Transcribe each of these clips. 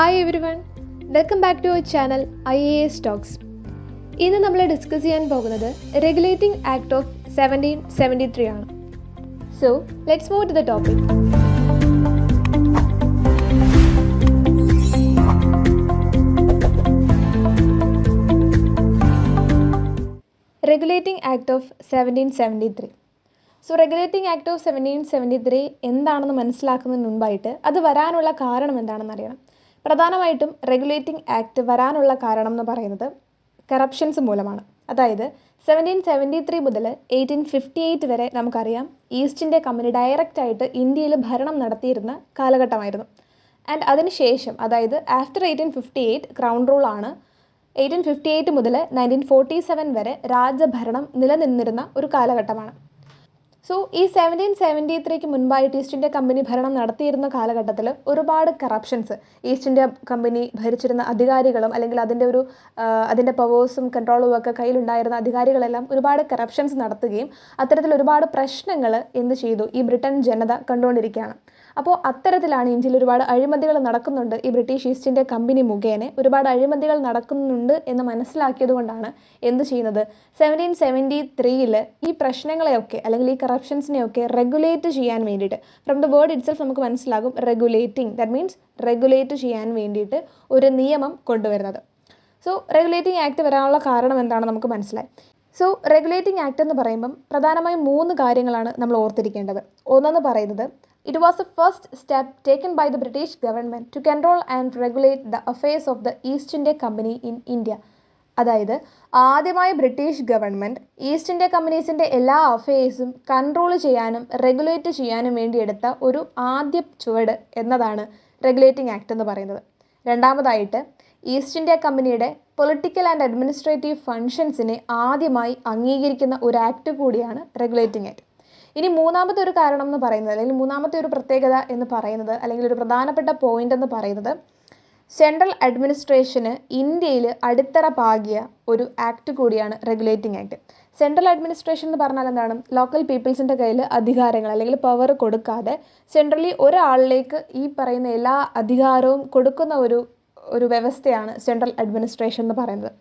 Hi everyone welcome back to our channel I A S talks ഇന്ന് നമ്മൾ discuss ചെയ്യാൻ പോകുന്നത് regulating act of seventeen seventy three ആണ്. So let's move to the topic regulating act of seventeen seventy three so regulating act of seventeen seventy three എന്താണെന്ന് മനസ്സിലാക്കുന്നതിന് മുൻപായിട്ട് അത് വരാനുള്ള കാരണം എന്താണെന്ന് അറിയണം പ്രധാനമായിട്ടും റെഗുലേറ്റിംഗ് ആക്ട് വരാനുള്ള കാരണം എന്ന് പറയുന്നത് കറപ്ഷൻസ് മൂലമാണ്. അതായത് സെവന്റീൻ സെവന്റി ത്രീ മുതൽ എയ്റ്റീൻ ഫിഫ്റ്റി എയ്റ്റ് വരെ നമുക്കറിയാം ഈസ്റ്റ് ഇന്ത്യ കമ്പനി ഡയറക്റ്റ് ആയിട്ട് ഇന്ത്യയിൽ ഭരണം നടത്തിയിരുന്ന കാലഘട്ടമായിരുന്നു. ആൻഡ് അതിനുശേഷം അതായത് after eighteen fifty eight crown rule ആണ് എയ്റ്റീൻ ഫിഫ്റ്റി എയ്റ്റ് മുതൽ നയന്റീൻ ഫോർട്ടി സെവൻ വരെ രാജഭരണം നിലനിന്നിരുന്ന ഒരു കാലഘട്ടമാണ്. സോ ഈ സെവന്റീൻ സെവന്റി ത്രീക്ക് മുൻപായിട്ട് ഈസ്റ്റ് ഇന്ത്യ കമ്പനി ഭരണം നടത്തിയിരുന്ന കാലഘട്ടത്തിൽ ഒരുപാട് കറപ്ഷൻസ് ഈസ്റ്റ് ഇന്ത്യ കമ്പനി ഭരിച്ചിരുന്ന അധികാരികളും അല്ലെങ്കിൽ അതിന്റെ ഒരു അതിന്റെ പവേഴ്സും കൺട്രോളും ഒക്കെ കയ്യിലുണ്ടായിരുന്ന അധികാരികളെല്ലാം ഒരുപാട് കറപ്ഷൻസ് നടത്തുകയും അത്തരത്തിൽ ഒരുപാട് പ്രശ്നങ്ങൾ എന്ത് ചെയ്തു? ഈ ബ്രിട്ടൻ ജനത കണ്ടുകൊണ്ടിരിക്കുകയാണ്. അപ്പോൾ അത്തരത്തിലാണ് ഇന്ത്യയിൽ ഒരുപാട് അഴിമതികൾ നടക്കുന്നുണ്ട് ഈ ബ്രിട്ടീഷ് ഈസ്റ്റ് ഇന്ത്യ കമ്പനി മുഖേന. ഒരുപാട് അഴിമതികൾ നടക്കുന്നുണ്ട് എന്ന് മനസ്സിലാക്കിയത് കൊണ്ടാണ് എന്ത് ചെയ്യുന്നത്? സെവന്റീൻ സെവന്റി ത്രീയിൽ ഈ പ്രശ്നങ്ങളെയൊക്കെ അല്ലെങ്കിൽ ഈ കറപ്ഷൻസിനെയൊക്കെ റെഗുലേറ്റ് ചെയ്യാൻ വേണ്ടിയിട്ട് ഫ്രം ദ വേർഡ് ഇറ്റ്സെൽഫ് നമുക്ക് മനസ്സിലാകും റെഗുലേറ്റിംഗ് ദാറ്റ് മീൻസ് റെഗുലേറ്റ് ചെയ്യാൻ വേണ്ടിയിട്ട് ഒരു നിയമം കൊണ്ടുവരുന്നത്. സോ റെഗുലേറ്റിംഗ് ആക്ട് വരാനുള്ള കാരണം എന്താണെന്ന് നമുക്ക് മനസ്സിലായി. സോ റെഗുലേറ്റിംഗ് ആക്ട് എന്ന് പറയുമ്പം പ്രധാനമായും മൂന്ന് കാര്യങ്ങളാണ് നമ്മൾ ഓർത്തിരിക്കേണ്ടത്. ഒന്നെന്ന് പറയുന്നത് it was the first step taken by the British government to control and regulate the affairs of the East India Company in India. അതായത് ആദ്യമായി ബ്രിട്ടീഷ് ഗവൺമെന്റ് ഈസ്റ്റ് ഇന്ത്യ കമ്പനീസിന്റെ എല്ലാ അഫയേഴ്സും കൺട്രോൾ ചെയ്യാനും റെഗുലേറ്റ് ചെയ്യാനും വേണ്ടി എടുത്ത ഒരു ആദ്യ ചുവട് എന്നതാണ് റെഗുലേറ്റിംഗ് ആക്ട് എന്ന് പറയുന്നത് രണ്ടാമതായിട്ട് ഈസ്റ്റ് ഇന്ത്യ കമ്പനിയുടെ പൊളിറ്റിക്കൽ ആൻഡ് അഡ്മിനിസ്ട്രേറ്റീവ് ഫങ്ഷൻസിനെ ആദ്യമായി അംഗീകരിക്കുന്ന ഒരു ആക്ട് കൂടിയാണ് റെഗുലേറ്റിംഗ് ആക്ട് ഇനി മൂന്നാമത്തെ ഒരു കാരണം എന്ന് പറയുന്നത് അല്ലെങ്കിൽ മൂന്നാമത്തെ ഒരു പ്രത്യേകത എന്ന് പറയുന്നത് അല്ലെങ്കിൽ ഒരു പ്രധാനപ്പെട്ട പോയിന്റ് എന്ന് പറയുന്നത് സെൻട്രൽ അഡ്മിനിസ്ട്രേഷന് ഇന്ത്യയിൽ അടിത്തറ പാകിയ ഒരു ആക്ട് കൂടിയാണ് റെഗുലേറ്റിംഗ് ആക്ട് സെൻട്രൽ അഡ്മിനിസ്ട്രേഷൻ എന്ന് പറഞ്ഞാൽ എന്താണ്? ലോക്കൽ പീപ്പിൾസിന്റെ കയ്യിൽ അധികാരങ്ങൾ അല്ലെങ്കിൽ പവർ കൊടുക്കാതെ സെൻട്രലി ഒരാളിലേക്ക് ഈ പറയുന്ന എല്ലാ അധികാരവും കൊടുക്കുന്ന ഒരു ഒരു വ്യവസ്ഥയാണ് സെൻട്രൽ അഡ്മിനിസ്ട്രേഷൻ എന്ന് പറയുന്നത്.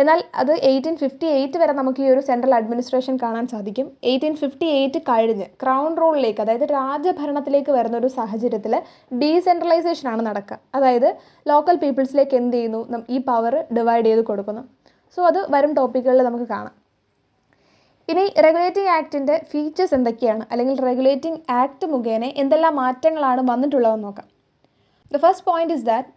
എന്നാൽ അത് എയ്റ്റീൻ ഫിഫ്റ്റി എയ്റ്റ് വരെ നമുക്ക് ഈ ഒരു സെൻട്രൽ അഡ്മിനിസ്ട്രേഷൻ കാണാൻ സാധിക്കും. എയ്റ്റീൻ ഫിഫ്റ്റി എയ്റ്റ് കഴിഞ്ഞ് ക്രൗൺ റൂളിലേക്ക് അതായത് രാജഭരണത്തിലേക്ക് വരുന്ന ഒരു സാഹചര്യത്തിൽ ഡീസെൻട്രലൈസേഷൻ ആണ് നടക്കുക അതായത് ലോക്കൽ പീപ്പിൾസിലേക്ക് എന്ത് ചെയ്യുന്നു? ഈ പവർ ഡിവൈഡ് ചെയ്ത് കൊടുക്കുന്നു. സോ അത് വരും ടോപ്പിക്കുകളിൽ നമുക്ക് കാണാം. ഇനി റെഗുലേറ്റിംഗ് ആക്ടിന്റെ ഫീച്ചേഴ്സ് എന്തൊക്കെയാണ്? അല്ലെങ്കിൽ റെഗുലേറ്റിംഗ് ആക്ട് മുഖേന എന്തെല്ലാം മാറ്റങ്ങളാണ് വന്നിട്ടുള്ളതെന്ന് നോക്കാം. The first point is that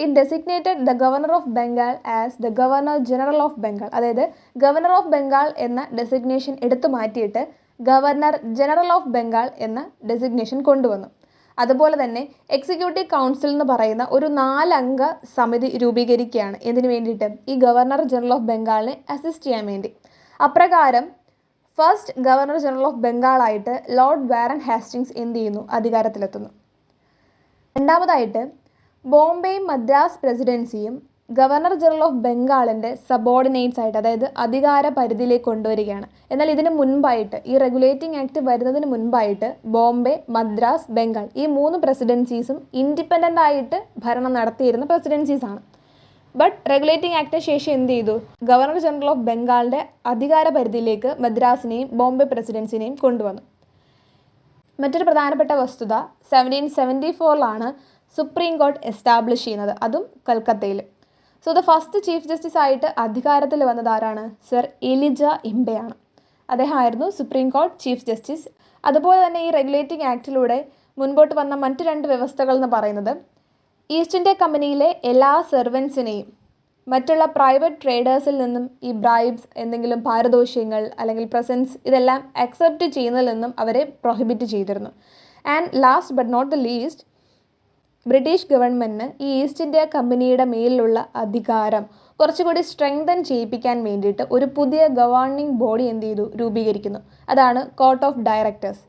it designated the governor of Bengal as the governor general of Bengal അതായത് ഗവർണർ ഓഫ് ബംഗാൾ എന്ന ഡെസിഗ്നേഷൻ എടുത്തു മാറ്റിയിട്ട് ഗവർണർ ജനറൽ ഓഫ് ബംഗാൾ എന്ന ഡെസിഗ്നേഷൻ കൊണ്ടുവന്നു. അതുപോലെ തന്നെ എക്സിക്യൂട്ടീവ് കൗൺസിൽ എന്ന് പറയുന്ന ഒരു നാലംഗ സമിതി രൂപീകരിക്കുകയാണ്. എന്തിനു വേണ്ടിയിട്ട്? ഈ ഗവർണർ ജനറൽ ഓഫ് ബംഗാളിനെ അസിസ്റ്റ് ചെയ്യാൻ വേണ്ടി. അപ്രകാരം ഫസ്റ്റ് ഗവർണർ ജനറൽ ഓഫ് ബംഗാളായിട്ട് ലോർഡ് വാരൻ ഹാസ്റ്റിങ്സ് എന്ത് ചെയ്യുന്നു? അധികാരത്തിലെത്തുന്നു. രണ്ടാമതായിട്ട് ബോംബെയും മദ്രാസ് പ്രസിഡൻസിയും ഗവർണർ ജനറൽ ഓഫ് ബംഗാളിന്റെ സബോർഡിനേറ്റ്സ് ആയിട്ട് അതായത് അധികാര പരിധിയിലേക്ക് കൊണ്ടുവരികയാണ്. എന്നാൽ ഇതിന് മുൻപായിട്ട് ഈ റെഗുലേറ്റിംഗ് ആക്ട് വരുന്നതിന് മുൻപായിട്ട് ബോംബെ മദ്രാസ് ബംഗാൾ ഈ മൂന്ന് പ്രസിഡൻസീസും ഇൻഡിപെൻഡന്റ് ആയിട്ട് ഭരണം നടത്തിയിരുന്ന പ്രസിഡൻസീസ് ആണ്. ബട്ട് റെഗുലേറ്റിംഗ് ആക്ടിന് ശേഷം എന്ത് ചെയ്തു? ഗവർണർ ജനറൽ ഓഫ് ബംഗാളിന്റെ അധികാര പരിധിയിലേക്ക് മദ്രാസിനെയും ബോംബെ പ്രസിഡൻസിനെയും കൊണ്ടുവന്നു. മറ്റൊരു പ്രധാനപ്പെട്ട വസ്തുത സെവന്റീൻ സെവന്റി ഫോറിലാണ് സുപ്രീം കോർട്ട് എസ്റ്റാബ്ലിഷ് ചെയ്യുന്നത് അതും കൽക്കത്തയിൽ. So the first chief justice ആയിട്ട് അധികാരത്തിൽ വന്നത് ആരാണ്? സർ എലിജ ഇംബെയാണ് അദ്ദേഹമായിരുന്നു സുപ്രീം കോർട്ട് ചീഫ് ജസ്റ്റിസ് അതുപോലെ തന്നെ ഈ റെഗുലേറ്റിംഗ് ആക്ടിലൂടെ മുൻപോട്ട് വന്ന മറ്റു രണ്ട് വ്യവസ്ഥകൾ എന്ന് പറയുന്നത് ഈസ്റ്റ് ഇന്ത്യ കമ്പനിയിലെ എല്ലാ സെർവൻസിനെയും മറ്റുള്ള പ്രൈവറ്റ് ട്രേഡേഴ്സിൽ നിന്നും ഈ ബ്രൈബ്സ് എന്തെങ്കിലും പാരദോഷ്യങ്ങൾ അല്ലെങ്കിൽ പ്രസൻസ് ഇതെല്ലാം അക്സെപ്റ്റ് ചെയ്യുന്നതിൽ നിന്നും അവരെ പ്രൊഹിബിറ്റ് ചെയ്തിരുന്നു. And last but not the least British ഗവൺമെന്റിന് ഈ ഈസ്റ്റ് ഇന്ത്യ കമ്പനിയുടെ മേലിലുള്ള അധികാരം കുറച്ചുകൂടി സ്ട്രെങ്തൻ ചെയ്യിപ്പിക്കാൻ വേണ്ടിയിട്ട് ഒരു പുതിയ ഗവേണിംഗ് ബോഡി എന്ത് ചെയ്തു? രൂപീകരിക്കുന്നു. അതാണ് court of directors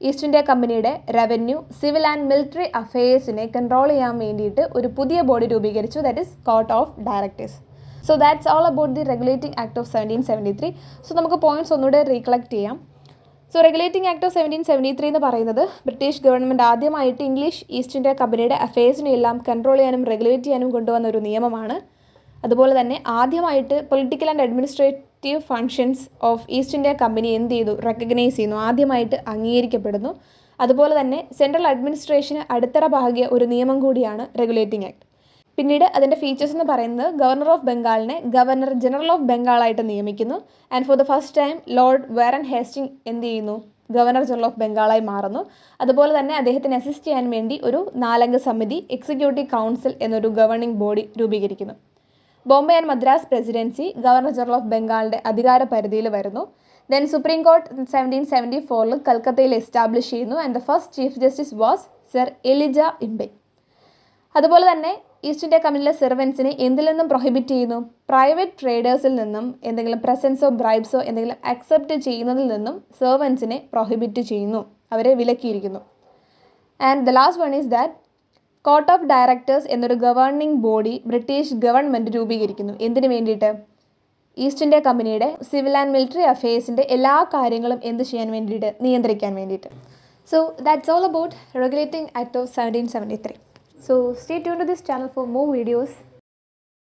East India കമ്പനിയുടെ റവന്യൂ സിവിൽ ആൻഡ് മിലിറ്ററി അഫയേഴ്സിനെ കൺട്രോൾ ചെയ്യാൻ വേണ്ടിയിട്ട് ഒരു പുതിയ ബോഡി രൂപീകരിച്ചു. That is court of directors so that's all about the regulating act of seventeen seventy three so നമുക്ക് പോയിന്റ്സ് ഒന്നുകൂടെ റീകളക്ട് ചെയ്യാം. So regulating act of seventeen seventy three എന്ന് പറയുന്നത് ബ്രിട്ടീഷ് ഗവൺമെന്റ് ആദ്യമായിട്ട് ഇംഗ്ലീഷ് ഈസ്റ്റ് ഇന്ത്യ കമ്പനിയുടെ അഫയേഴ്സിനെ എല്ലാം control ചെയ്യാനും റെഗുലേറ്റ് ചെയ്യാനും കൊണ്ടുവന്ന ഒരു നിയമമാണ്. അതുപോലെ തന്നെ ആദ്യമായിട്ട് political and administrative functions of East India Company എന്ത് ചെയ്തു? റെക്കഗ്നൈസ് ചെയ്യുന്നു. ആദ്യമായിട്ട് അംഗീകരിക്കപ്പെടുന്നു. അതുപോലെ തന്നെ സെൻട്രൽ അഡ്മിനിസ്ട്രേഷന് അടിത്തറ ഭാഗ്യ ഒരു നിയമം കൂടിയാണ് റെഗുലേറ്റിംഗ് ആക്ട് പിന്നീട് അതിന്റെ ഫീച്ചേഴ്സ് എന്ന് പറയുന്നത് ഗവർണർ ഓഫ് ബംഗാളിനെ ഗവർണർ ജനറൽ ഓഫ് ബംഗാളായിട്ട് നിയമിക്കുന്നു. And for the first time lord Warren Hasting എന്ത് ചെയ്യുന്നു? ഗവർണർ ജനറൽ ഓഫ് ബംഗാളായി മാറുന്നു. അതുപോലെ തന്നെ അദ്ദേഹത്തിന് അസിസ്റ്റ് ചെയ്യാൻ വേണ്ടി ഒരു നാലംഗ സമിതി എക്സിക്യൂട്ടീവ് കൗൺസിൽ എന്നൊരു governing body രൂപീകരിക്കുന്നു. Bombay and Madras presidency governor general of ബംഗാളിന്റെ അധികാര പരിധിയിൽ വരുന്നു. Then supreme court seventeen seventy ഫോറിൽ കൽക്കത്തയിൽ എസ്റ്റാബ്ലിഷ് ചെയ്യുന്നു. And the first chief justice was sir Elijah Impey അതുപോലെ തന്നെ ഈസ്റ്റ് ഇന്ത്യ കമ്പനിയിലെ സെർവൻസിനെ എന്തിൽ നിന്നും പ്രൊഹിബിറ്റ് ചെയ്യുന്നു? പ്രൈവറ്റ് ട്രേഡേഴ്സിൽ നിന്നും എന്തെങ്കിലും പ്രസൻസോ ബ്രൈബ്സോ എന്തെങ്കിലും അക്സെപ്റ്റ് ചെയ്യുന്നതിൽ നിന്നും സെർവൻസിനെ പ്രൊഹിബിറ്റ് ചെയ്യുന്നു. അവരെ വിലക്കിയിരിക്കുന്നു. And the last one is that court of directors എന്നൊരു ഗവേണിംഗ് ബോഡി ബ്രിട്ടീഷ് ഗവൺമെന്റ് രൂപീകരിക്കുന്നു. എന്തിനു വേണ്ടിയിട്ട്? ഈസ്റ്റ് ഇന്ത്യ കമ്പനിയുടെ സിവിൽ ആൻഡ് മിലിറ്ററി അഫയേഴ്സിന്റെ എല്ലാ കാര്യങ്ങളും എന്ത് ചെയ്യാൻ വേണ്ടിയിട്ട്? നിയന്ത്രിക്കാൻ വേണ്ടിയിട്ട്. So that's all about regulating act of seventeen seventy three So stay tuned to this channel for more videos.